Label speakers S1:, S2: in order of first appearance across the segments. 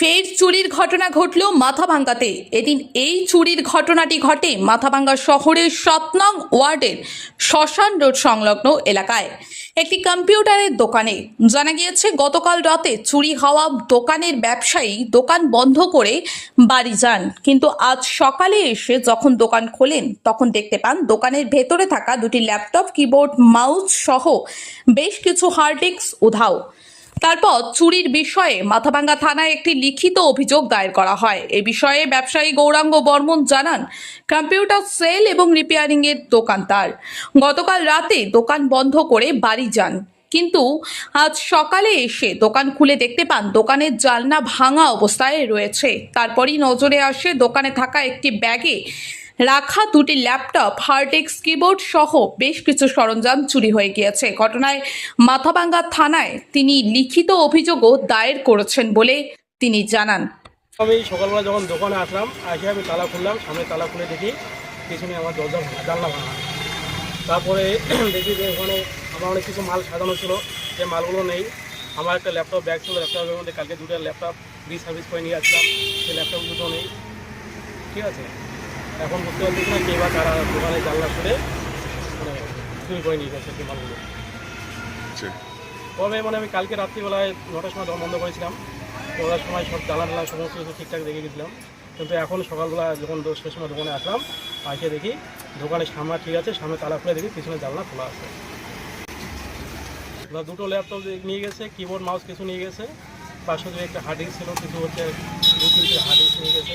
S1: ফের চুরির ঘটনা ঘটল মাথাভাঙ্গাতে। এদিন এই চুরির ঘটনাটি ঘটে মাথাভাঙ্গা শহরের সাত নং ওয়ার্ডের শ্মশান রোড সংলগ্ন এলাকায়। একটি কম্পিউটারের দোকানে। জানা গিয়েছে, গতকাল রাতে চুরি হওয়া দোকানের ব্যবসায়ী দোকান বন্ধ করে বাড়ি যান। কিন্তু আজ সকালে এসে যখন দোকান খোলেন, তখন দেখতে পান দোকানের ভেতরে থাকা দুটি ল্যাপটপ, কিবোর্ড, মাউস সহ বেশ কিছু হার্ড উধাও। তারপর চুরির বিষয়ে মাথাভাঙ্গা থানায় একটি লিখিত অভিযোগ দায়ের করা হয়। এ বিষয়ে ব্যবসায়ী গৌরাঙ্গ বর্মন জানান, কম্পিউটার সেল এবং রিপেয়ারিং এর দোকান তার। গতকাল রাতে দোকান বন্ধ করে বাড়ি যান। কিন্তু আজ সকালে এসে দোকান খুলে দেখতে পান, দোকানের জালনা ভাঙা অবস্থায় রয়েছে। তারপরই নজরে আসে দোকানে থাকা একটি ব্যাগে রাখা দুটি ল্যাপটপ হার্ড ডিস্ক কিবোর্ড সহ বেশ কিছু সরঞ্জাম চুরি হয়ে গিয়েছে। ঘটনায় মাথাভাঙ্গা থানায় তিনি লিখিত অভিযোগও দায়ের করেছেন বলে তিনি জানান।
S2: আমি সকালবেলা যখন দোকানে আসলাম, এসে আমি তালা খুললাম, সামনে তালা খুলে দেখি পিছনে আমার দরজা জানলা ভাঙা তারপরে দেখি যে ওখানে আমার অনেক কিছু মাল সাজানো ছিল, যে মালগুলো নেই। আমার একটা ল্যাপটপ ব্যাগ ছিল, ল্যাপটপের মধ্যে কালকে দুটো ল্যাপটপ রিসার্ভিস করে নিয়ে আসলাম। সেই ল্যাপটপ দুটো নেই। ঠিক আছে? এখন বুঝতে পারছি না কে বা তারা দোকানে জানলা খুলে মানে চুরি করে নিয়ে গেছে মালগুলো। তবে মানে আমি কালকে রাত্রিবেলায় নটার সময় দোকান বন্ধ করেছিলাম। নটার সময় সব জ্বালা টালা সমস্ত কিছু ঠিকঠাক দেখে গেছিলাম। কিন্তু এখন সকালবেলা যখন দশটার সময় দোকানে আসলাম আসে দেখি দোকানের সামনে ঠিক আছে সামনে তালা খুলে দেখি পিছনে জানলা খোলা আছে। দুটো ল্যাপটপ নিয়ে গেছে কিবোর্ড মাউস কিছু নিয়ে গেছে। পাশে একটা হার্ড ডিস্ক ছিল কিছু হচ্ছে দু তিনটে হার্ড ডিস্ক নিয়ে গেছে।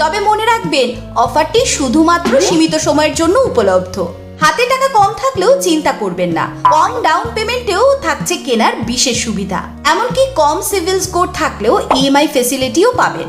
S3: তবে মনে রাখবেন, অফারটি শুধুমাত্র সীমিত সময়ের জন্য উপলব্ধ। হাতে টাকা কম থাকলেও চিন্তা করবেন না, কম ডাউন পেমেন্টেও থাকছে কেনার বিশেষ সুবিধা। এমনকি কম সিভিল স্কোর থাকলেও ইএমআই ফেসিলিটিও পাবেন।